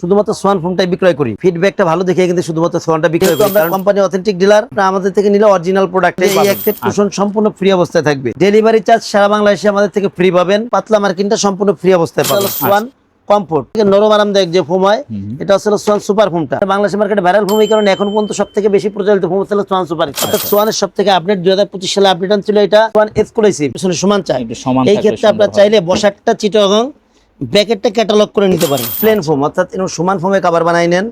শুধুমাত্র সোয়ান ফোনটাই বিক্রয় করি। ফিডব্যাকটা ভালো দেখে কিন্তু শুধুমাত্র সোয়ানটা বিক্রয় করি। কোম্পানি অথেন্টিক ডিলার আমাদের থেকে নিলে অরিজিনাল প্রোডাক্ট এই এক সেট কুশন সম্পূর্ণ ফ্রি অবস্থায় থাকবে। ডেলিভারি চার্জ সারা বাংলাদেশে আমাদের থেকে ফ্রি পাবেন। পাতলা মার্কিনটা সম্পূর্ণ ফ্রি অবস্থায় পাবেন। সোয়ান কমফোর্ট নরম আরামদায়ক যে ফোম হয় এটা হচ্ছে সোয়ান সুপার ফোমটা বাংলাদেশের মার্কেটে ভাইরাল ফোম এই কারণে এখন পর্যন্ত সব থেকে বেশি প্রচলিত ফোম হচ্ছে সোয়ান সুপার অর্থাৎ সোয়ানের সব থেকে আপডেট দুই হাজার পঁচিশ সালে আপডেট ছিল এটা সোয়ান এক্সক্লুসিভ সমান চাই। এই ক্ষেত্রে আপনার। চাইলে বসারটা চিটাগং ব্র্যাকেটটা ক্যাটালগ করে নিতে পারেন। প্লেন ফোম অর্থাৎ এরকম সমান ফোমে কাভার বানাই নেন।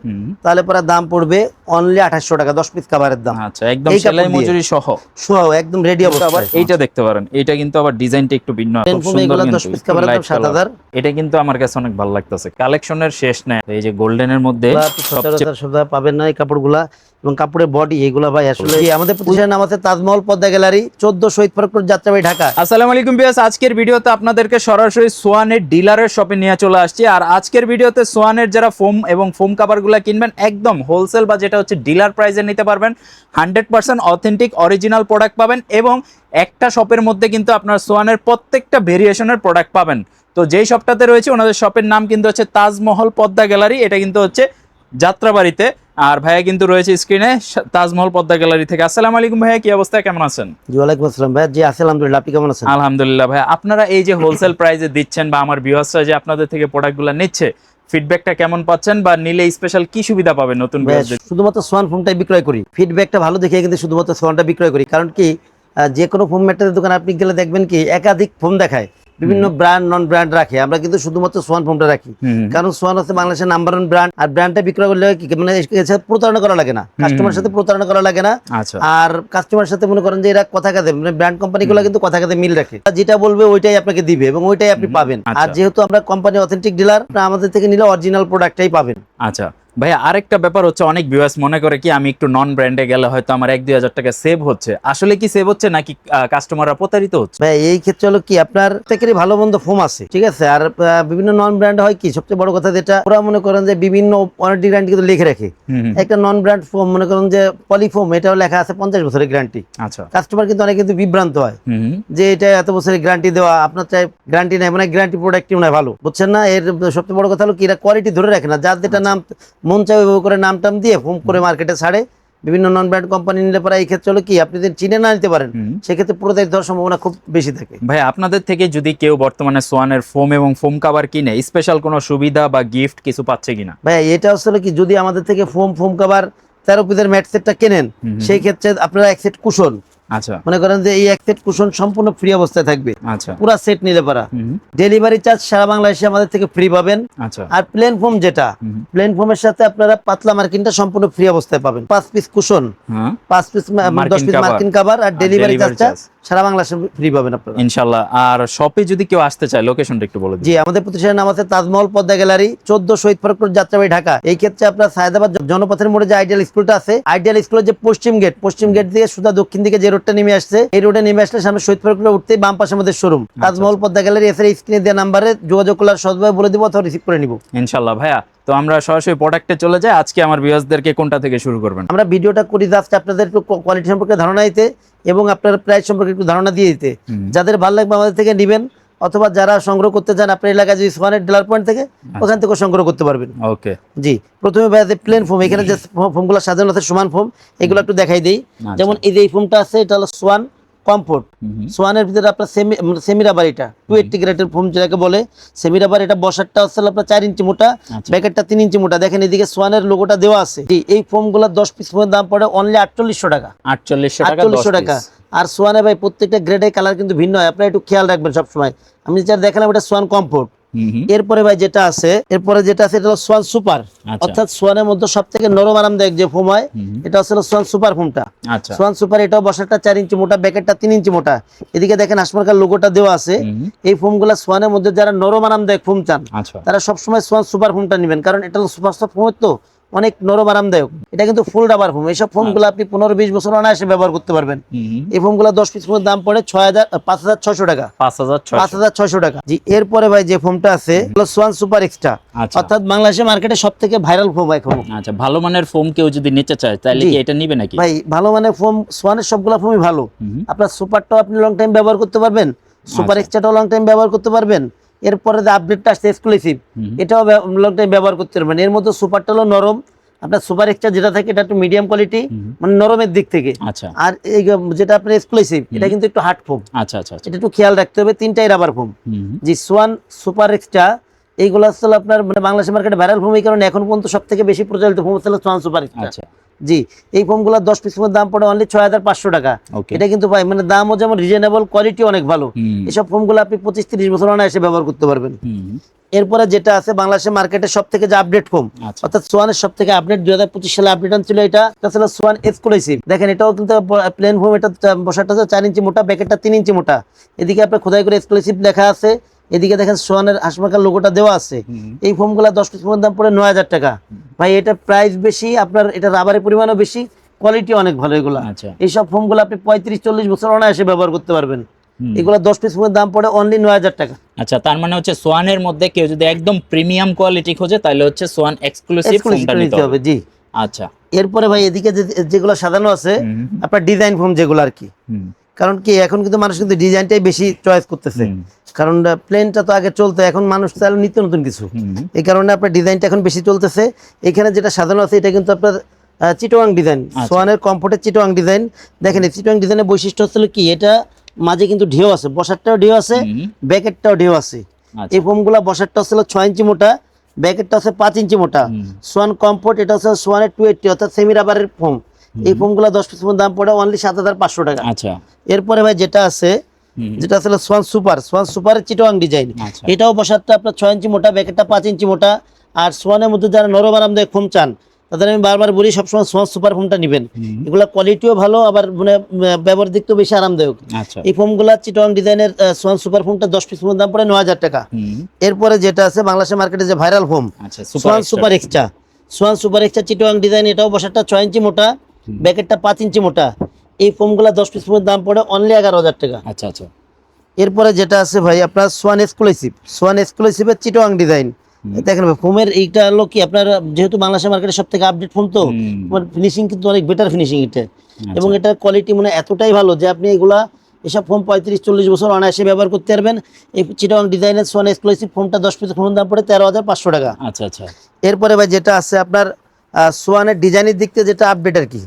তাহলে পরে দাম পড়বে অনলি আঠাশশো টাকা দশ পিস কাভারের দাম। আচ্ছা একদম সেলাই মজুরি সহ। সহ একদম রেডি অবস্থা আবার এইটা দেখতে পারেন। এইটা কিন্তু আবার ডিজাইনটা একটু ভিন্ন খুব সুন্দর এগুলো কিন্তু, 10 piece একটু দাম 7,000 এটা কিন্তু আমার কাছে অনেক ভালো লাগতেছে। কালেকশনের শেষ নেই। এই যে গোল্ডেনের মধ্যে সবচেয়ে সপ্তাহে পাবেন না এই কাপড়গুলা। এবং কাপড়ের বডি এগুলা ভাই আসলে এই আমাদের প্রতিষ্ঠানের নাম আছে তাজমহল পদ্মা গ্যালারি চোদ্দ শহীদ ফরকুর যাত্রাবাড়ি ঢাকা। আসসালামু আলাইকুম বিয়াস। আজকের ভিডিওতে আপনাদেরকে সরাসরি সোয়ানের ডিলারের শপে নিয়ে চলে আসছি। আর আজকের ভিডিওতে সোয়ানের যারা ফোম এবং ফোম কাভারগুলো কিনবেন, একদম হোলসেল বা যেটা হচ্ছে ডিলার প্রাইসে নিতে পারবেন hundred percent authentic original product পাবেন এবং একটা শপের মধ্যে কিন্তু আপনার সোয়ানের প্রত্যেকটা ভেরিয়েশনের প্রোডাক্ট পাবেন। তো যেই শপটাতে রয়েছে, ওনাদের শপের নাম কিন্তু হচ্ছে তাজমহল পদ্মা গ্যালারি এটা কিন্তু হচ্ছে যাত্রাবাড়িতে। আর ভাইয়া কিন্তু রয়েছে স্ক্রিনে তাজমহল পদ্মা গ্যালারি থেকে। আসসালামু আলাইকুম ভাইয়া কি অবস্থা? কেমন আছেন? জি ওয়ালাইকুম আসসালাম ভাই জি আলহামদুলিল্লাহ। আপনি কেমন আছেন? আলহামদুলিল্লাহ ভাই আপনারা এই যে হোলসেল প্রাইসে দিচ্ছেন বা আমার ভিউয়ার্সরা যে আপনাদের থেকে প্রোডাক্টগুলো নিচ্ছে ফিডব্যাকটা কেমন পাচ্ছেন বা নিলে স্পেশাল কি সুবিধা পাবেন নতুন শুধুমাত্র সোয়ান ফোনটাই বিক্রয় করি। ফিডব্যাকটা ভালো দেখে কিন্তু শুধুমাত্র সোয়ানটা বিক্রয় করি। কারণ কি যে কোনো ফোম ম্যাটের দোকানে আপনি গেলে দেখবেন কি একাধিক ফোন দেখায়। বিভিন্ন ব্র্যান্ড নন ব্র্যান্ড রাখে। আমরা কিন্তু শুধুমাত্র সোয়ান ফোমটা রাখি। কারণ সোয়ান হচ্ছে বাংলাদেশের নাম্বার ওয়ান ব্র্যান্ড আর ব্র্যান্ডটা বিক্রয় করলে কি মানে সাথে প্রতারণা করা লাগে না। কাস্টমার সাথে প্রতারণা করা লাগে না। আচ্ছা। আর কাস্টমার সাথে মনে করেন যে এরা কথা কাজে মানে ব্র্যান্ড কোম্পানিগুলো কিন্তু কথা কাজে মিল রাখে। যেটা বলবে ওইটাই আপনাকে দিবে এবং ওইটাই আপনি পাবেন। আর আচ্ছা। যেহেতু আমরা কোম্পানি অথেন্টিক ডিলার আমাদের থেকে নিলে অরিজিনাল প্রোডাক্টটাই পাবেন। আচ্ছা। ভাই আরেকটা ব্যাপার হচ্ছে অনেক ভিউয়ার্স মনে করে কি আমি একটু নন ব্র্যান্ডে গেলে হয়তো আমার এক দুই হাজার টাকা সেভ হচ্ছে। আসলে কি সেভ হচ্ছে নাকি কাস্টমাররা প্রতারিত হচ্ছে? ভাই এই ক্ষেত্রে হলো কি আপনার প্রত্যেকেরই ভালো মন্দ ফোম আছে ঠিক আছে? আর বিভিন্ন নন ব্র্যান্ড হয় কি সবচেয়ে বড় কথা যেটা ওরা মনে করেন যে বিভিন্ন ওয়ারেন্টি গ্যারান্টি কিন্তু লিখে রাখে। একটা নন ব্র্যান্ড ফোম মনে করেন যে পলিফোম এটাও লেখা আছে পঞ্চাশ বছরের গ্যারান্টি আচ্ছা। কাস্টমার কিন্তু অনেক কিন্তু বিভ্রান্ত হয়। যে এটা এত বছরের গ্যারান্টি দেওয়া আপনার চাই গ্যারান্টি নেই মানে গ্যারান্টি প্রোডাক্টই মনে হয় ভালো। বুঝছেন না? এর সবচেয়ে বড় কথা হলো কি এরা কোয়ালিটি ধরে রাখে না যার যেটা নাম মন চাই ওইভাবে করে নাম টাম দিয়ে ফোন করে মার্কেটে ছাড়ে। বিভিন্ন নন ব্র্যান্ড কোম্পানি নিলে পরে এই ক্ষেত্রে হলো কি আপনি যদি চিনে না নিতে পারেন। সেক্ষেত্রে প্রতারিত হওয়ার সম্ভাবনা খুব বেশি থাকে। ভাই আপনাদের থেকে যদি কেউ বর্তমানে সোয়ানের ফোম এবং ফোম কাভার কিনে স্পেশাল কোনো সুবিধা বা গিফট কিছু পাচ্ছে কিনা? ভাই এটা হচ্ছে কি যদি আমাদের থেকে ফোম ফোম কাভার তেরো পিসের ম্যাট সেটটা কেনেন সেই ক্ষেত্রে আপনারা এক সেট কুশন আচ্ছা। মনে করেন যে এই এক সেট কুশন সম্পূর্ণ ফ্রি অবস্থায় থাকবে। আচ্ছা। পুরা সেট নিলে পারা। ডেলিভারি চার্জ সারা বাংলাদেশে আমাদের থেকে ফ্রি পাবেন। আচ্ছা। আর প্লেন ফোম যেটা প্লেন ফোমের সাথে আপনারা পাতলা মার্কিনটা সম্পূর্ণ ফ্রি অবস্থায় পাবেন। পাঁচ পিস কুশন হ্যাঁ। পাঁচ পিস দশ পিস মার্কিন কাভার আর ডেলিভারি চার্জটা সারা বাংলাদেশে ফ্রি পাবেন আপনারা। ইনশাল্লাহ আর শপে যদি কেউ আসতে চায় লোকেশনটা একটু বলে দিন। জি আমাদের প্রতিষ্ঠানের নাম আছে তাজমহল পদ্মা গ্যালারি চোদ্দ শহীদ ফরকুর যাত্রাবাড়ি ঢাকা। এই ক্ষেত্রে আপনার সায়দাবাদ জনপথের মোড়ে যে আইডিয়াল স্কুলটা আছে আইডিয়াল স্কুলের যে পশ্চিম গেট পশ্চিম গেট দিয়ে সুদা দক্ষিণ দিকে যে রোডটা নেমে আসছে। এই রোডে নেমে আসলে সামনে শহীদ ফরকুরে উঠতে বাম পাশে আমাদের শোরুম। তাজমহল পদ্মা গ্যালারি এসে স্ক্রিনে দেওয়া নাম্বারে যোগাযোগ করলে সদভাবে বলে দিব অথবা রিসিভ করে নিব। ইনশাল্লাহ ভাইয়া। তো আমরা সরাসরি প্রোডাক্টে চলে যাই। আজকে আমার ভিউয়ার্সদেরকে কোনটা থেকে শুরু করবেন? আমরা ভিডিওটা করি জাস্ট আপনাদের একটু কোয়ালিটি সম্পর্কে ধারণা দিতে এবং আপনার প্রাইস সম্পর্কে একটু ধারণা দিয়ে দিতে। যাদের ভালো লাগবে আমাদের থেকে নেবেন। অথবা যারা সংগ্রহ করতে চান আপনার এলাকায় যদি সোয়ানের ডিলার পয়েন্ট থেকে ওখান থেকে সংগ্রহ করতে পারবেন। ওকে। জি প্রথমে ভাইয়াতে প্লেন ফোম এখানে যে ফোমগুলো সাজানো আছে সমান ফোম এগুলো একটু দেখাই দেই। যেমন এই যে এই ফোমটা আছে এটা হলো সোয়ান কমফোর্ট। সোয়ানের ভিতরে আপনার সেমি সেমি রাবার এটা টু এইটটি গ্রেডের ফোম যেটাকে বলে সেমি রাবার এটা বসারটা হচ্ছে আপনার চার ইঞ্চি মোটা আচ্ছা। ব্যাকেটটা তিন ইঞ্চি মোটা। দেখেন এদিকে সোয়ানের লোগোটা দেওয়া আছে। জি, এই ফোমগুলো দশ পিস দাম পড়ে অনলি আটচল্লিশশো টাকা। আটচল্লিশশো টাকা আটচল্লিশশো টাকা। আর সোয়ানে ভাই প্রত্যেকটা গ্রেডের কালার কিন্তু ভিন্ন হয়। আপনারা একটু খেয়াল রাখবেন সবসময়। আমি যেটা দেখালাম এটা সোয়ান কমফোর্ট। এরপরে ভাই যেটা আছে এরপরে যেটা আছে এটা হলো সোয়ান সুপার আচ্ছা। অর্থাৎ সোয়ানের মধ্যে সব থেকে নরম আরামদায়ক যে ফোম হয় এটা হচ্ছে সোয়ান সুপার ফোমটা আচ্ছা। সোয়ান সুপার এটাও বসাটা চার ইঞ্চি মোটা ব্যাকেটটা তিন ইঞ্চি মোটা। এদিকে দেখেন আসমানকার লোগোটা দেওয়া আছে। এই ফোমগুলো সোয়ানের মধ্যে যারা নরম আরামদায়ক ফোম চান আচ্ছা। তারা সবসময় সোয়ান সুপার ফোমটা নেবেন। কারণ এটা হলো সুপার সফট ফোমের তো। অনেক নরম আরামদায়ক। এটা কিন্তু ফুল রাবার ফোম এইসব ফোমগুলো আপনি পনেরো বিশ বছর অনায়াসে ব্যবহার করতে পারবেন। এই ফোমগুলো দশ পিস ফোমের দাম পড়ে ছয় হাজার পাঁচ হাজার ছয়শো টাকা। পাঁচ হাজার পাঁচ হাজার টাকা। জি এরপরে ভাই যে ফোমটা আছে সোয়ান সুপার এক্সট্রা অর্থাৎ বাংলাদেশের মার্কেটে সব থেকে ভাইরাল ফোম এখন। আচ্ছা ভালো মানের ফোম কেউ যদি নিতে চায় তাহলে কি এটা নিবে নাকি? ভাই ভালো মানে ফোম সোয়ানের সবগুলা ফোমই ভালো। আপনার সুপারটাও আপনি লং টাইম ব্যবহার করতে পারবেন। সুপার। এক্সট্রাটাও লং টাইম ব্যবহার করতে পারবেন। এরপরে যে আপডেটটা আসছে এক্সক্লুসিভ এটাও লং টাইম ব্যবহার করতে পারবেন। এর মধ্যে সুপারটা হলো নরম। আপনার সুপার এক্সট্রা যেটা থাকে এটা একটু মিডিয়াম কোয়ালিটি মানে নরমের দিক থেকে। আচ্ছা। আর এই যেটা আপনার এক্সক্লুসিভ এটা কিন্তু একটু হার্ড ফোম আচ্ছা আচ্ছা আচ্ছা। এটা একটু খেয়াল রাখতে হবে তিনটাই রাবার ফোম। জি সোয়ান সুপার এক্সট্রা এইগুলো আসলে আপনার মানে বাংলাদেশ মার্কেটে ভাইরাল ফোম এই কারণে এখন পর্যন্ত সব থেকে বেশি প্রচলিত ফোম হচ্ছে সোয়ান সুপার এক্সট্রা আচ্ছা। জি এই ফোমগুলো দশ পিস দাম পড়ে অনলি ছয় হাজার পাঁচশো টাকা। এটা কিন্তু ভাই মানে দামও যেমন রিজনেবল কোয়ালিটি অনেক ভালো। এসব ফোমগুলো আপনি পঁচিশ তিরিশ বছর এসে ব্যবহার করতে পারবেন। এরপরে যেটা আছে বাংলাদেশের মার্কেটে সব থেকে যে আপডেট ফোম আচ্ছা। অর্থাৎ সোয়ানের সব থেকে আপডেট দুই হাজার পঁচিশ সালে আপডেট ছিল এটা ছিল সোয়ান এক্সক্লুসিভ দেখেন এটাও কিন্তু প্লেন ফোম এটা বসাটা চার ইঞ্চি মোটা ব্যাকেটটা তিন ইঞ্চি মোটা। এদিকে আপনার খোদাই করে এক্সক্লুসিভ লেখা আছে। এদিকে দেখেন সোয়ানের হাসমাকার লোগোটা দেওয়া আছে। এই ফোমগুলো দশ পিস ফোমের দাম পড়ে নয় হাজার টাকা। ভাই এটা প্রাইস বেশি আপনার এটা রাবারের পরিমাণও বেশি কোয়ালিটি অনেক ভালো এগুলো। আচ্ছা। এইসব ফোমগুলো আপনি পঁয়ত্রিশ চল্লিশ বছর অনায়াসে ব্যবহার করতে পারবেন। এগুলো দশ পিস ফোমের দাম পড়ে অনলি নয় হাজার টাকা। আচ্ছা তার মানে হচ্ছে সোয়ানের মধ্যে কেউ যদি একদম প্রিমিয়াম কোয়ালিটি খোঁজে তাহলে হচ্ছে সোয়ান এক্সক্লুসিভ নিতে হবে। জি। আচ্ছা। এরপরে ভাই এদিকে যেগুলো সাজানো আছে আপনার ডিজাইন ফোম যেগুলো আর কি। কারণ কি এখন কিন্তু মানুষ কিন্তু ডিজাইনটাই বেশি চয়েস করতেছে। কারণ প্লেনটা তো আগে চলতো এখন মানুষ চাইলে নিত্য নতুন কিছু। এই কারণে আপনার ডিজাইনটা এখন বেশি চলতেছে। এখানে যেটা সাজানো আছে এটা কিন্তু আপনার চিটোয়াং ডিজাইন আচ্ছা। সোয়ানের কমফোর্টের চিটোয়াং ডিজাইন দেখেন এই চিটোয়াং ডিজাইনের বৈশিষ্ট্য হচ্ছে কি এটা মাঝে কিন্তু ঢেউ আছে বসারটাও ঢেউ আছে। ব্যাকেটটাও ঢেউ আছে। আচ্ছা। এই ফোমগুলো বসারটা হচ্ছে ছয় ইঞ্চি মোটা ব্যাকেটটা হচ্ছে পাঁচ ইঞ্চি মোটা। সোয়ান কমফোর্ট এটা হচ্ছে সোয়ানের টু এইটটি অর্থাৎ সেমি রাবারের ফোম এই ফোমগুলো দশ পিস দাম পড়ে অনলি সাত হাজার পাঁচশো টাকা। আচ্ছা। এরপরে ভাই যেটা আছে যেটা আসলে সোয়ান সুপার সোয়ান সুপারের চিটোয়াং ডিজাইন এটাও বসারটা আপনার ছয় ইঞ্চি মোটা ব্যাকেটটা পাঁচ ইঞ্চি মোটা। আর সোয়ানের মধ্যে যারা নরম আরামদায়ক ফোম চান তাদের আমি বারবার বলি সবসময় সোয়ান সুপার ফোমটা নেবেন। এগুলা কোয়ালিটিও ভালো আবার মানে ব্যবহার দিক তো বেশি আরামদায়ক। আচ্ছা। এই ফোমগুলা চিটোয়াং ডিজাইনের সোয়ান সুপার ফোমটা দশ পিস দাম পড়ে নয় হাজার টাকা। এরপরে যেটা আছে বাংলাদেশের মার্কেটে যে viral foam Swan super super extra Swan super extra চিটোয়াং design এটাও বসারটা ছয় ইঞ্চি মোটা। ব্যাকেটটা পাঁচ ইঞ্চি মোটা। এই ফোমগুলা দশ পিস ফোমের দাম পড়ে অনলি এগারো হাজার টাকা। আচ্ছা আচ্ছা। এরপরে যেটা আছে ভাই আপনার সোয়ান এক্সক্লুসিভ সোয়ান এক্সক্লুসিভের চিটোয়াং ডিজাইন দেখেন ভাই ফোমের এইটা হলো কি আপনার যেহেতু বাংলাদেশের মার্কেটে সব থেকে আপডেট ফোন তো ফিনিশিং কিন্তু অনেক বেটার ফিনিশিং এটা। আচ্ছা। এবং এটার কোয়ালিটি মানে এতটাই ভালো যে আপনি এগুলা এসব ফোম পঁয়ত্রিশ চল্লিশ বছর অনায়াসে ব্যবহার করতে পারবেন। এই চিটোয়াং ডিজাইনের সোয়ান এক্সক্লুসিভ ফোনটা দশ পিস ফোন দাম পড়ে তেরো হাজার পাঁচশো টাকা। আচ্ছা আচ্ছা। এরপরে ভাই যেটা আছে আপনার সোয়ানের ডিজাইনের দিক থেকে যেটা আপডেট আর কি।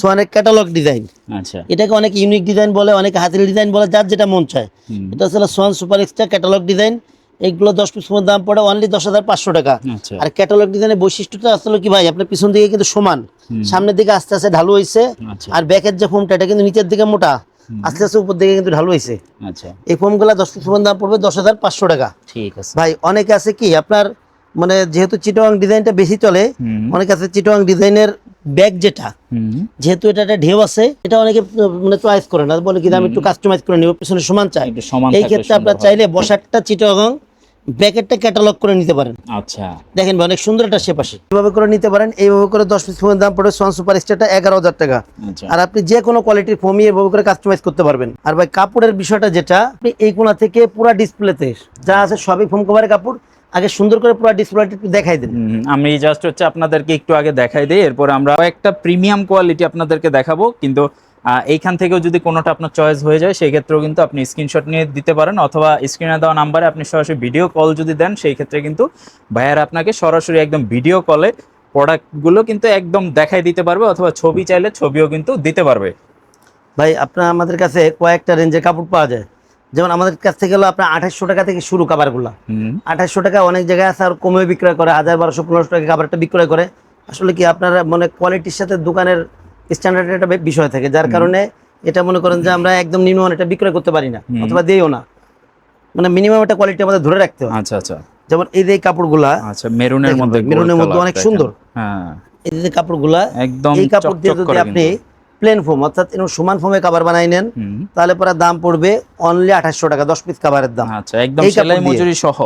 সোয়ানের ক্যাটালগ ডিজাইন আচ্ছা। এটাকে অনেক ইউনিক ডিজাইন বলে অনেক হাতের ডিজাইন বলে যার যেটা মন চায়। এটা হচ্ছে Swan super extra catalogue design এইগুলো দশ পিস দাম পড়ে অনলি দশ হাজার পাঁচশো টাকা। আচ্ছা। আর ক্যাটালগ ডিজাইনের বৈশিষ্ট্যটা আসলে কি ভাই আপনার পিছন দিকে কিন্তু সমান। সামনের দিকে আস্তে আস্তে ঢালু হয়েছে আচ্ছা। আর ব্যাকের যে ফোমটা এটা কিন্তু নিচের দিকে মোটা। আস্তে আস্তে উপর দিকে কিন্তু ঢালু হয়েছে আচ্ছা। এই ফোমগুলো দশ পিস দাম পড়বে দশ হাজার পাঁচশো টাকা। ঠিক আছে। ভাই অনেকে আছে কি আপনার মানে যেহেতু চিটোয়াং ডিজাইনটা বেশি চলে। অনেকে আছে চিটোয়াং ডিজাইনের ব্যাগ যেটা যেহেতু এটা একটা ঢেউ আছে এটা অনেকে মানে চয়েস করে না। বলে কি আমি একটু কাস্টমাইজ করে নিব পিছনে সমান চাই। এই ক্ষেত্রে আপনার চাইলে বসারটা চিটাগং ব্যাকেটটা ক্যাটালগ করে নিতে পারেন। আচ্ছা। দেখেন অনেক সুন্দর একটা শেপ আসে এইভাবে করে নিতে পারেন এইভাবে করে দশ পিস ফোমের দাম পড়ে সোয়ান সুপার স্টারটা এগারো হাজার টাকা। আচ্ছা। আর আপনি যে কোনো কোয়ালিটির ফোমই এভাবে করে কাস্টমাইজ করতে পারবেন। আর ভাই কাপড়ের বিষয়টা যেটা আপনি এই কোনা থেকে পুরো ডিসপ্লেতে যা আছে সবই ফোম কভারের কাপড়। আগে সুন্দর করে পুরো ডিসপ্লেটা একটু দেখাই দিন। আমি জাস্ট হচ্ছে আপনাদেরকে একটু আগে দেখাই দিই এরপর আমরা একটা প্রিমিয়াম কোয়ালিটি আপনাদেরকে দেখাবো কিন্তু এইখান থেকেও যদি কোনোটা আপনার চয়েস হয়ে যায় সেই ক্ষেত্রেও কিন্তু আপনি স্ক্রিনশট নিয়ে দিতে পারেন অথবা স্ক্রিনে দেওয়া নাম্বারে আপনি সরাসরি ভিডিও কল যদি দেন সেই ক্ষেত্রে কিন্তু ভাইয়ার আপনাকে সরাসরি একদম ভিডিও কলে প্রোডাক্টগুলো কিন্তু একদম দেখাই দিতে পারবে অথবা ছবি চাইলে ছবিও কিন্তু দিতে পারবে। ভাই আপনার আমাদের কাছে কয়েকটা রেঞ্জের কাপড় পাওয়া যায়। যেমন আমাদের কাছ থেকে হলো আপনার আঠাশশো টাকা থেকে শুরু কাবারগুলা আঠাশশো টাকা অনেক জায়গায় আছে আর কমে বিক্রয় করে হাজার বারোশো পনেরোশো টাকা কাপড়টা বিক্রয় করে। আসলে কি আপনার মানে কোয়ালিটির সাথে দোকানের স্ট্যান্ডার্ড একটা বিষয় থাকে যার কারণে এটা মনে করেন যে আমরা একদম নিম্ন এটা বিক্রয় করতে পারি না অথবা দিইও না। মানে মিনিমাম একটা কোয়ালিটি আমাদের ধরে রাখতে হয়। আচ্ছা আচ্ছা। যেমন এই যে কাপড়গুলা আচ্ছা মেরুনের মধ্যে মেরুনের মধ্যে অনেক সুন্দর। হ্যাঁ। এই যে কাপড়গুলা একদম এই কাপড় দিয়ে যদি আপনি প্লেন ফোম অর্থাৎ সমান ফোমে কাবার বানাই নেন তাহলে পরে দাম পড়বে অনলি টাকা দশ পিস কাবারের দাম। আচ্ছা একদম সেলাই মজুরি সহ।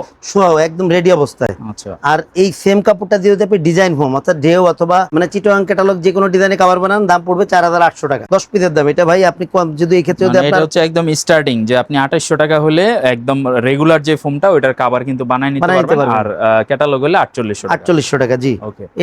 একদম রেডি অবস্থায়। আচ্ছা। আর এই সেম কাপড়টা আপনি ডিজাইন ফোম অর্থাৎ ঢেউ অথবা মানে চিটোয়াং ক্যাটালগ যে কোনো ডিজাইনে কাভার বানান দাম পড়বে চার হাজার আটশো টাকা। দশ পিসের দাম। এটা ভাই আপনি যদি এই ক্ষেত্রে যদি মানে এটা হচ্ছে একদম স্টার্টিং যে আপনি টাকা হলে একদম রেগুলার যে ফোমটা ওইটার কাভার কিন্তু বানায় নিতে পারবেন। আর ক্যাটালগ হলে আটচল্লিশশো টাকা। আটচল্লিশশো টাকা জি।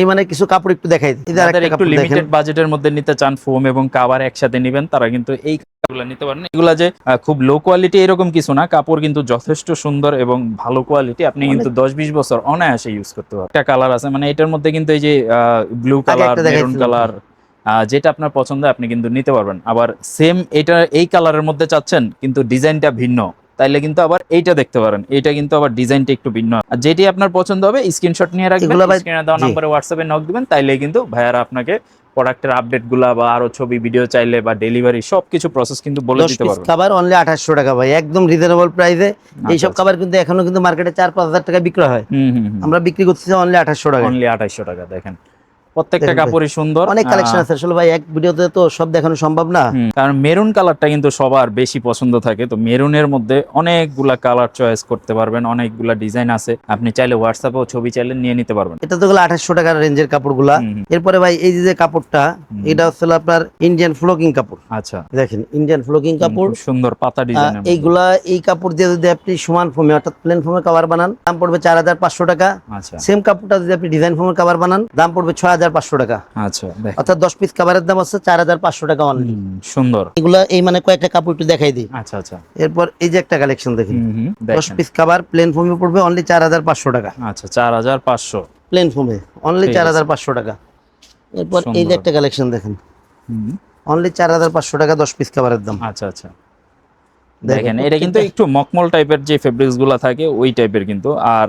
এই মানে কিছু কাপড় একটু দেখাই দিই। একটু লিমিটেড বাজেটের মধ্যে নিতে চান ফোম এবং কাভার একসাথে নেবেন তারা কিন্তু এই এগুলো নিতে পারেন। এগুলা যে খুব লো কোয়ালিটি এরকম কিছু না কাপড় কিন্তু যথেষ্ট সুন্দর এবং ভালো কোয়ালিটি আপনি কিন্তু দশ বিশ বছর অনায়াসে ইউজ করতে পারবেন। একটা কালার আছে মানে এটার মধ্যে কিন্তু এই যে ব্লু কালার মেরুন কালার যেটা আপনার পছন্দ আপনি কিন্তু নিতে পারবেন। আবার সেম এটা এই কালারের মধ্যে চাচ্ছেন কিন্তু ডিজাইনটা ভিন্ন। তাইলে কিন্তু আবার এইটা দেখতে পারেন। এটা কিন্তু আবার ডিজাইনটা একটু ভিন্ন। আর যেটি আপনার পছন্দ হবে স্ক্রিনশট নিয়ে রাখবেন স্ক্রিনে দেওয়া। নম্বরে হোয়াটসঅ্যাপে নক দিবেন তাইলে কিন্তু ভাইয়ারা আপনাকে প্রোডাক্টের আপডেটগুলা বা আরও ছবি ভিডিও চাইলে বা ডেলিভারি সবকিছু প্রসেস কিন্তু বলে দিতে পারব। খাবার অনলি 2800 টাকা ভাই একদম রিজনেবল প্রাইসে এই সব খাবার কিন্তু এখনও কিন্তু মার্কেটে চার পাঁচ হাজার টাকা বিক্রি হয়। আমরা বিক্রি করতেছি অনলি 2800 টাকা অনলি 2800 টাকা দেখেন। প্রত্যেকটা কাপড়ই সুন্দর। অনেক কালেকশন আছে। আসলে ভাই এক ভিডিওতে তো সব দেখানো সম্ভব না। কারণ মেরুন কালারটা কিন্তু সবার বেশি পছন্দ থাকে। তো মেরুনের মধ্যে অনেকগুলা কালার চয়েস করতে পারবেন অনেকগুলা ডিজাইন আছে। আপনি চাইলে হোয়াটসঅ্যাপেও ছবি চাইলে নিয়ে নিতে পারবেন। এটা তো গেলো আঠাশশো টাকার রেঞ্জের কাপড়গুলা। এরপরে ভাই এই যে যে কাপড়টা এটা হচ্ছে আপনার ইন্ডিয়ান ফ্লোকিং কাপড়। আচ্ছা। দেখেন ইন্ডিয়ান ফ্লোকিং কাপড়। সুন্দর পাতা ডিজাইন এইগুলা এই কাপড় দিয়ে যদি আপনি সমান ফোমে অর্থাৎ প্লেন ফোমে কাভার বানান দাম পড়বে চার হাজার পাঁচশো টাকা। আচ্ছা। সেম কাপড়টা যদি আপনি ডিজাইন ফোমের কাভার বানান দাম পড়বে ছয় হাজার পাঁচশো টাকা। আচ্ছা অর্থাৎ দশ পিস কাভারের দাম হচ্ছে চার হাজার পাঁচশো টাকা অনলি সুন্দর। এগুলা এই মানে কয়েকটা কাপড় একটু দেখাই দিই। আচ্ছা আচ্ছা। এরপর এই যে একটা কালেকশন দেখেন হুম, হুম, দশ পিস কাভার প্লেন ফোমে পড়বে অনলি চার হাজার পাঁচশো টাকা। আচ্ছা চার হাজার পাঁচশো। প্লেন ফোমে অনলি চার হাজার পাঁচশো টাকা। এরপর এই যে একটা কালেকশন দেখেন। অনলি চার হাজার পাঁচশো টাকা দশ পিস কাভারের দাম। আচ্ছা আচ্ছা। দেখেন। এটা কিন্তু একটু মকমল টাইপের যে ফেব্রিক্সগুলা থাকে ওই টাইপের কিন্তু। আর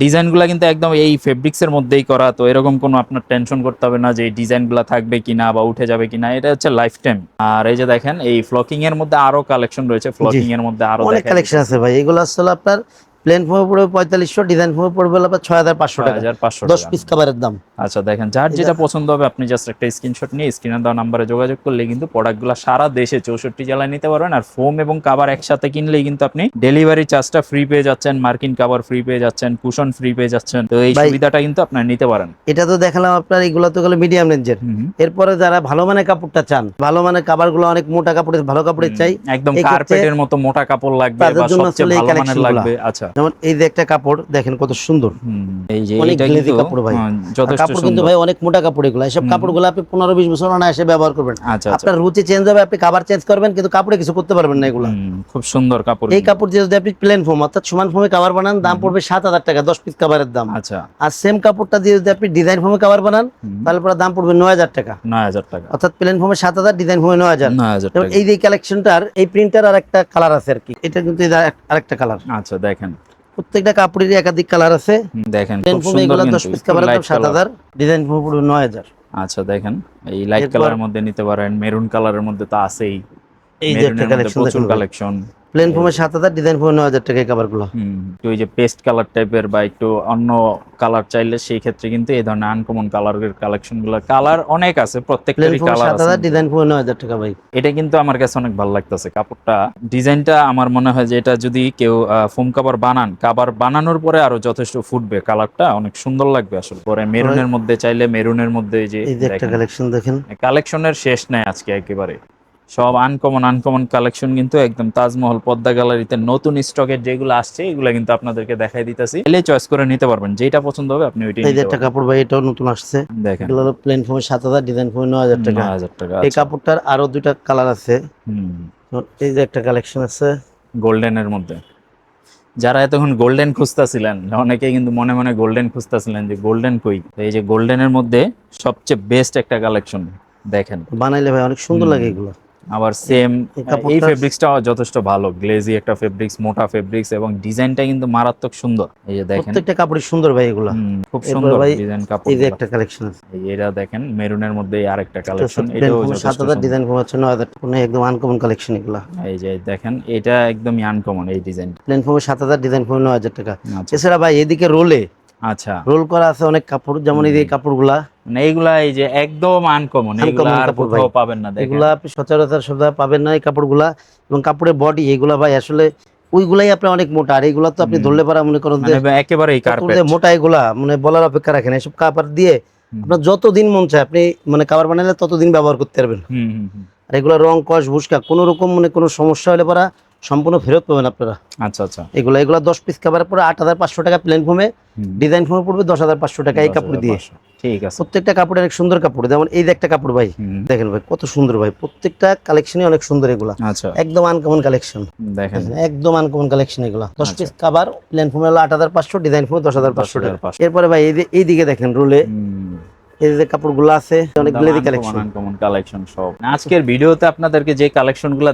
ডিজাইনগুলা কিন্তু একদম এই ফেব্রিক্সের মধ্যেই করা তো এরকম কোনো আপনার টেনশন করতে হবে না যে এই ডিজাইনগুলা থাকবে কিনা বা উঠে যাবে কিনা এটা হচ্ছে লাইফ টাইম আর এই যে দেখেন এই ফ্লকিং এর মধ্যে আরও কালেকশন রয়েছে ফ্লকিং এর মধ্যে আরও অনেক কালেকশন আছে ভাই এগুলো আসলে আপনার প্লেন ফোমে পড়বে পঁয়তাল্লিশশো ডিজাইন ফোমে পড়বে আপনার ছয় হাজার পাঁচশো টাকা। দশ পিস কাভারের দাম। আচ্ছা দেখেন যার যেটা পছন্দ হবে আপনি জাস্ট একটা স্ক্রিনশট নিয়ে স্ক্রিনে দেওয়া নাম্বারে যোগাযোগ করলে কিন্তু প্রোডাক্টগুলো সারা দেশে চৌষট্টি জেলায় নিতে পারবেন। আর ফোম এবং কাবার একসাথে কিনলেই কিন্তু আপনি ডেলিভারি চার্জটা ফ্রি পেয়ে যাচ্ছেন মার্কিন কাবার ফ্রি পেয়ে যাচ্ছেন কুশন ফ্রি পেয়ে যাচ্ছেন। তো এই সুবিধাটা কিন্তু আপনার নিতে পারেন। এটা তো দেখালাম আপনার এগুলো তো গেলো মিডিয়াম রেঞ্জের এরপরে যারা ভালো মানের কাপড়টা চান ভালো মানের কাপড়গুলো অনেক মোটা কাপড়ের ভালো কাপড়ের চাই একদম কার্পেটের মতো মোটা কাপড় লাগবে বা সবচেয়ে ভালো মানের লাগবে। আচ্ছা। যেমন এই যে একটা কাপড় দেখেন কত সুন্দর। অনেক কাপড় ভাই। হ্যাঁ, কাপড় কিন্তু ভাই অনেক মোটা কাপড় এগুলো। এসব কাপড়গুলো আপনি পনেরো বিশ বছর অনায়াসে ব্যবহার করবেন। আচ্ছা আচ্ছা। আপনার রুচি চেঞ্জ হবে আপনি কাবার চেঞ্জ করবেন কিন্তু কাপড়ে কিছু করতে পারবেন না এগুলো। খুব সুন্দর কাপড় এই কাপড় যদি আপনি প্লেন ফোম অর্থাৎ সমান ফোমে কাভার বানান দাম পড়বে সাত হাজার টাকা দশ পিস কাভারের দাম। আচ্ছা। আর সেম কাপড়টা দিয়ে যদি আপনি ডিজাইন ফোমে কাভার বানান তাহলে পরে দাম পড়বে নয় হাজার টাকা। নয় হাজার টাকা। অর্থাৎ প্লেন ফোমে সাত হাজার ডিজাইন ফোমে নয় হাজার। এই যে কালেকশনটার এই প্রিন্টার আর একটা কালার আছে আর কি। এটা কিন্তু আরেকটা কালার আচ্ছা দেখেন। প্রত্যেকটা কাপড়েরই একাধিক কালার আছে। দেখেন খুব সুন্দর কিন্তু 10 পিস দাম light সাত color। হাজার ডিজাইন পুরো পুরো নয় হাজার। আচ্ছা দেখেন এই লাইট কালারের মধ্যে নিতে পারেন মেরুন কালারের মধ্যে তো আছেই। এই যে প্রচুর কালেকশন প্লেন ফোমে সাত হাজার ডিজাইন ফোমে নয় হাজার টাকা এই কাভারগুলো একটু ওই যে পেস্ট কালার টাইপের বা একটু অন্য কালার চাইলে সেই ক্ষেত্রে কিন্তু এই ধরনের আনকমন কালারের কালেকশনগুলো কালার অনেক আছে প্রত্যেকটারই কালার আছে হাজার ডিজাইন ফোমে নয় হাজার টাকা ভাই। এটা কিন্তু আমার কাছে অনেক ভালো লাগতেছে কাপড়টা। ডিজাইনটা আমার মনে হয় যে এটা যদি কেউ ফোম কাভার বানান কাভার বানানোর পরে আরও যথেষ্ট ফুটবে কালারটা অনেক সুন্দর লাগবে আসলে। পরে মেরুনের মধ্যে চাইলে মেরুনের মধ্যে এই যে এই যে একটা কালেকশন দেখেন। কালেকশনের শেষ নাই আজকে একেবারে। সব আনকমন আনকমন কালেকশন কিন্তু একদম তাজমহল পদ্মা গ্যালারিতে নতুন স্টকের যেগুলো আসছে এগুলো কিন্তু আপনাদেরকে দেখাই দিতেছি। এলে চয়েস করে নিতে পারবেন যেটা পছন্দ হবে আপনি ওইটাই এই যে নিতে একটা কাপড় ভাই এটাও নতুন আসছে। দেখেন। এগুলো হলো প্লেন সাত হাজার ডিজাইন ফোমে নয় হাজার টাকা। নয় হাজার টাকা এই কাপড়টার আরও দুইটা কালার আছে। হুম। এই যে একটা কালেকশন আছে। গোল্ডেনের মধ্যে। যারা এতক্ষণ গোল্ডেন খুঁজতেছিলেন অনেকেই কিন্তু মনে মনে গোল্ডেন খুঁজতেছিলেন যে গোল্ডেন কই? এই যে গোল্ডেনের মধ্যে সবচেয়ে বেস্ট একটা কালেকশন দেখেন। বানাইলে ভাই অনেক সুন্দর লাগে এগুলো। আবার সেম এই ফেব্রিক্সটা যথেষ্ট ভালো। গ্লেজি একটা ফেব্রিক্স মোটা ফেব্রিক্স এবং ডিজাইনটা কিন্তু মারাত্মক সুন্দর। এই যে দেখেন। প্রত্যেকটা কাপড়ই সুন্দর ভাই এগুলো। খুব সুন্দর ভাই ডিজাইন কাপড় এই যে একটা কালেকশন আছে। এটা দেখেন মেরুনের মধ্যে আরেকটা কালেকশন এটাও ফোমে যথেষ্ট সাত হাজার সুন্দর। ডিজাইন ফোম হচ্ছে নয় হাজার কোনো একদম আনকমন কালেকশন এগুলো। এই যে দেখেন এটা একদমই আনকমন এই ডিজাইন ফোমে সাত হাজার ডিজাইন ফোমে নয় হাজার টাকা। আচ্ছা। এছাড়া ভাই এদিকে রোলে আচ্ছা। রোল করা আছে অনেক কাপড় যেমন এই যে কাপড়গুলা। মানে এইগুলা এই যে একদম আনকমন এগুলা আর কোথাও পাবেন না এগুলা আপনি সচরাচর পাবেন না এই কাপড়গুলা। এবং কাপড়ের বডি এগুলা ভাই আসলে ওইগুলাই আপনার অনেক মোটা আর এইগুলা তো আপনি ধরলে পারা মনে করেন মানে একেবারেই কাপড় মোটা এগুলা মানে বলার অপেক্ষা রাখেন এসব কাপড় দিয়ে আপনার যতদিন মন চায় আপনি মানে কাবার বানালে ততদিন ব্যবহার করতে পারবেন। আর এগুলো রং কস ভুসকা কোনো রকম মানে কোনো সমস্যা হলে পরা সম্পূর্ণ ফেরত পাবেন আপনারা। আচ্ছা আচ্ছা। এগুলো এগুলো দশ পিস কাবার পরে আট হাজার পাঁচশো টাকা প্লেন ফোমে ডিজাইন ফোমে পড়বে দশ হাজার পাঁচশো টাকা এই কাপড় দিয়ে। ঠিক আছে। প্রত্যেকটা কাপড় অনেক সুন্দর কাপড়। যেমন এই একটা কাপড় ভাই দেখেন ভাই কত সুন্দর ভাই। প্রত্যেকটা কালেকশনই অনেক সুন্দর এগুলা। আচ্ছা। একদম আনকমন কালেকশন দেখেন। একদম আনকমন কালেকশন এগুলা। দশ। পিস কাবার প্লেন ফোমে হলো আট হাজার পাঁচশো ডিজাইন ফোমে দশ হাজার পাঁচশো টাকা। 10,500 এরপরে ভাই এই এইদিকে দেখেন রুলে এই যে কাপড়গুলো আছে অনেক গ্লেজি কালেকশন আনকমন কালেকশন সব। আজকের ভিডিওতে আপনাদেরকে যে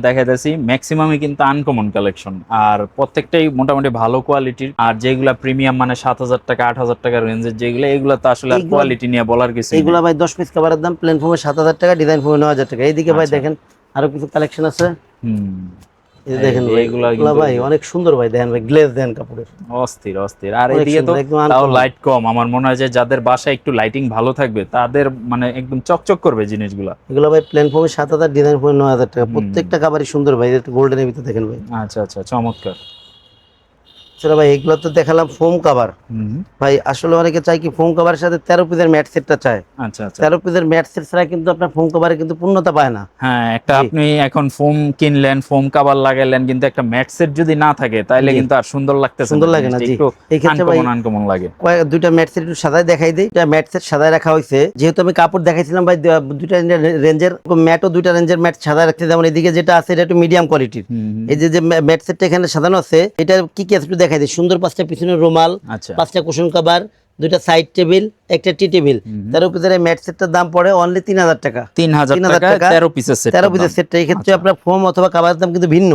দেখাইতেছি ম্যাক্সিমামই কিন্তু আনকমন কালেকশন আর প্রত্যেকটাই মোটামুটি ভালো কোয়ালিটির আর যেগুলা প্রিমিয়াম মানে সাত হাজার টাকা আট হাজার টাকা রেঞ্জের যেগুলো এগুলো তো আসলে কোয়ালিটি নিয়ে বলার কিছু। ভাই পিস দাম টাকা ডিজাইন টাকা। এইদিকে ভাই আচ্ছা। দেখেন আরও কিছু কালেকশন আছে। হুম। দেখেন ভাই, অনেক সুন্দর ভাই দেখেন ভাই গ্লেজ দেন কাপড়ের। অস্থির অস্থির। আর এদিকে তো তাও লাইট কম। আমার মনে হয় যে যাদের বাসায় একটু লাইটিং ভালো থাকবে তাদের মানে একদম চকচক করবে জিনিসগুলা। এগুলো ভাই প্ল্যান ফর্মে সাত হাজার ডিজাইন ফর্মে নয় হাজার টাকা। প্রত্যেকটা কাবারই সুন্দর ভাই একটু গোল্ডেনের ভিতরে দেখেন ভাই। আচ্ছা আচ্ছা চমৎকার। সেটা ভাই এগুলো তো দেখালাম ফোম কাভার ভাই আসলে অনেকে চাই কি ফোম কাভারের সাথে তেরো পিসের ম্যাট সেটটা চায়। আচ্ছা আচ্ছা। তেরো পিসের ম্যাট সেট ছাড়া কিন্তু আপনার ফোম কাভারে কিন্তু পূর্ণতা পায় না। হ্যাঁ একটা আপনি এখন ফোম কিনলেন ফোম কাভার কিন্তু একটা ম্যাট সেট যদি না থাকে তাহলে কিন্তু আর সুন্দর লাগতেছে সুন্দর লাগে না, জি। একটু এই ক্ষেত্রে ভাই আনকমন লাগে। দুইটা ম্যাট সেট একটু সাদায় দেখাই দিই। এটা ম্যাট সেট সাদায় রাখা হয়েছে। যেহেতু আমি কাপড় দেখাইছিলাম ভাই দুইটা রেঞ্জের ম্যাটও দুইটা রেঞ্জের ম্যাট সাদা রাখতে যেমন এদিকে যেটা আছে এটা একটু মিডিয়াম কোয়ালিটির এই যে যে ম্যাট সেটটা এখানে সাজানো আছে এটা কি কি আছে একটু দেখাই দিই সুন্দর পাঁচটা পিছনের রুমাল আচ্ছা। পাঁচটা কুশন কাভার দুইটা সাইড টেবিল একটা টি টেবিল তেরো পিসের ম্যাট সেটটার দাম পড়ে অনলি তিন হাজার টাকা। তিন হাজার টাকা তেরো পিসের সেট তেরো পিসের সেটটা এই ক্ষেত্রে আচ্ছা। আপনার ফোম অথবা কাভারের দাম কিন্তু ভিন্ন।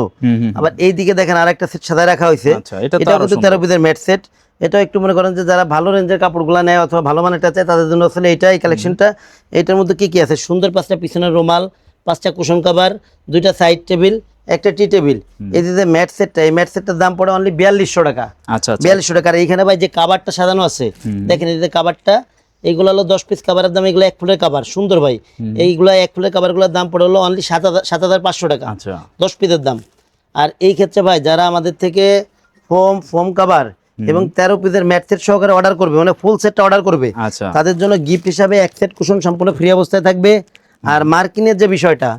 আবার এই দিকে দেখেন আর একটা সেট সাদায় রাখা হয়েছে। আচ্ছা এটা কিন্তু তেরো পিসের ম্যাট সেট এটাও একটু মনে করেন যে যারা ভালো রেঞ্জের কাপড়গুলো নেয় অথবা ভালো মানেরটা চায় তাদের জন্য আসলে এইটা এই কালেকশনটা এটার মধ্যে কি কি আছে? সুন্দর পাঁচটা পিছনের রুমাল পাঁচটা কুশন কাভার দুইটা সাইড টেবিল একটা টি টেবিল। এই যে ম্যাট সেটটা এই ম্যাট সেটটার দাম পড়ে অনলি বিয়াল্লিশশো টাকা। আচ্ছা আচ্ছা। বিয়াল্লিশশো টাকা। আর এইখানে ভাই যে কাবারটা সাজানো আছে দেখেন এই যে কাবারটা এইগুলো হলো দশ পিস কাবারের দাম এগুলো এক ফুলের কাবার সুন্দর ভাই। এইগুলো এক ফুলের কাবারগুলোর দাম পড়ে হলো অনলি সাত হাজার সাত হাজার পাঁচশো টাকা। আচ্ছা। দশ পিসের দাম। আর এই ক্ষেত্রে ভাই যারা আমাদের থেকে ফোম ফোম কাভার এবং তেরো পিসের ম্যাট সেট সহকারে অর্ডার করবে মানে ফুল সেটটা অর্ডার করবে আচ্ছা। তাদের জন্য গিফট হিসাবে এক সেট কুশন সম্পূর্ণ ফ্রি অবস্থায় থাকবে। আর মার্কিনের যে বিষয়টা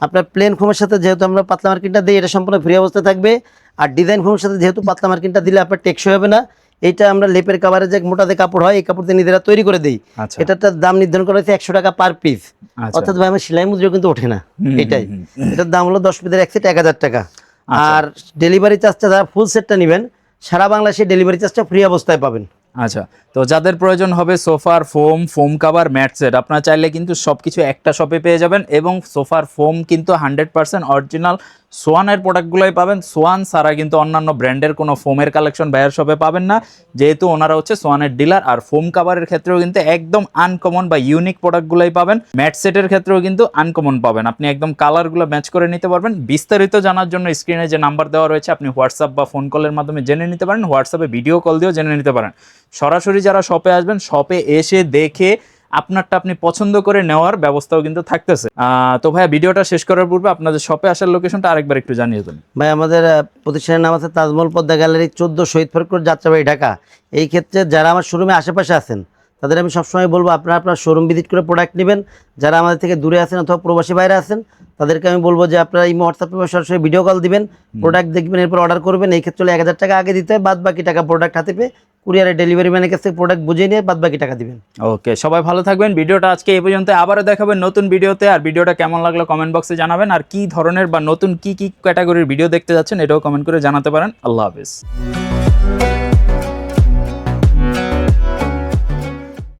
আপনার প্লেন ফোমের সাথে যেহেতু আমরা পাতলা মার্কিনটা দিই এটা সম্পূর্ণ ফ্রি অবস্থায় থাকবে। আর ডিজাইন ফোমের সাথে যেহেতু পাতলা মার্কিনটা দিলে আপনার টেকসই হবে না। এইটা আমরা লেপের কাভারে যে মোটাতে কাপড় হয় এই কাপড় দিয়ে নিজেরা তৈরি করে দিই। আচ্ছা। এটার দাম নির্ধারণ করা হয়েছে একশো টাকা পার পিস আচ্ছা। অর্থাৎ ভাই আমার সেলাই মুদ্রা কিন্তু ওঠে না। এটাই। এটার দাম হলো দশ পিসের এক সেট এক হাজার টাকা। আচ্ছা। আর ডেলিভারি চার্জটা যারা ফুল সেটটা নেবেন সারা বাংলাদেশে ডেলিভারি চার্জটা ফ্রি অবস্থায় পাবেন। আচ্ছা। তো যাদের প্রয়োজন হবে সোফার foam foam cover, mat set. আপনারা চাইলে কিন্তু সবকিছু একটা শপে পেয়ে যাবেন এবং সোফার ফোম কিন্তু হান্ড্রেড পার্সেন্ট অরিজিনাল সোয়ানের প্রোডাক্টগুলোই পাবেন। সোয়ান সারা কিন্তু অন্যান্য ব্র্যান্ডের কোনো ফোমের কালেকশন বাইরের শপে পাবেন না। যেহেতু ওনারা হচ্ছে সোয়ানের ডিলার আর ফোম কাভারের ক্ষেত্রেও কিন্তু একদম আনকমন বা ইউনিক প্রোডাক্টগুলোই পাবেন। ম্যাট সেটের ক্ষেত্রেও কিন্তু আনকমন পাবেন। আপনি একদম কালারগুলো ম্যাচ করে নিতে পারবেন। বিস্তারিত জানার জন্য স্ক্রিনে যে নাম্বার দেওয়া রয়েছে, আপনি হোয়াটসঅ্যাপ বা ফোন কলের মাধ্যমে জেনে নিতে পারেন। হোয়াটসঅ্যাপে ভিডিও কল দিয়েও জেনে নিতে পারেন। সরাসরি যারা শপে আসবেন শপে এসে দেখে আপনারটা আপনি পছন্দ করে নেওয়ার ব্যবস্থাও কিন্তু থাকতেছে। তো ভাইয়া, ভিডিওটা শেষ করার পূর্বে আপনাদের শপে আসার লোকেশনটা আরেকবার একটু জানিয়ে দেন। ভাই, আমাদের প্রতিষ্ঠানের নাম আছে তাজমহল পদ্মা গ্যালারি, চোদ্দ শহীদ ফরকুর যাত্রাবাড়ি, ঢাকা। এই ক্ষেত্রে যারা আমার শোরুমে আশেপাশে আছেন তাদের আমি সবসময় বলব আপনারা আপনার শোরুম ভিজিট করে প্রোডাক্ট নেবেন। যারা আমাদের থেকে দূরে আছেন অথবা প্রবাসী বাইরে আছেন তাদেরকে আমি বলব যে আপনারা এই হোয়াটসঅ্যাপে সরাসরি ভিডিও কল দিবেন প্রোডাক্ট দেখবেন এরপর অর্ডার করবেন এই ক্ষেত্রে এক হাজার টাকা আগে দিতে হয় বাদ বাকি টাকা প্রোডাক্ট হাতে পেয়ে কুরিয়ারে ডেলিভারি ম্যানের কাছে প্রোডাক্ট বুঝিয়ে নিয়ে বাদ বাকি টাকা দিবেন। ওকে সবাই ভালো থাকবেন। ভিডিওটা আজকে এই পর্যন্ত আবারও দেখাবেন নতুন ভিডিওতে। আর ভিডিওটা কেমন লাগল কমেন্ট বক্সে জানাবেন। আর কি ধরনের বা নতুন কি কি ক্যাটাগরির ভিডিও দেখতে যাচ্ছেন এটাও কমেন্ট করে জানাতে পারেন। আল্লাহ হাফিজ।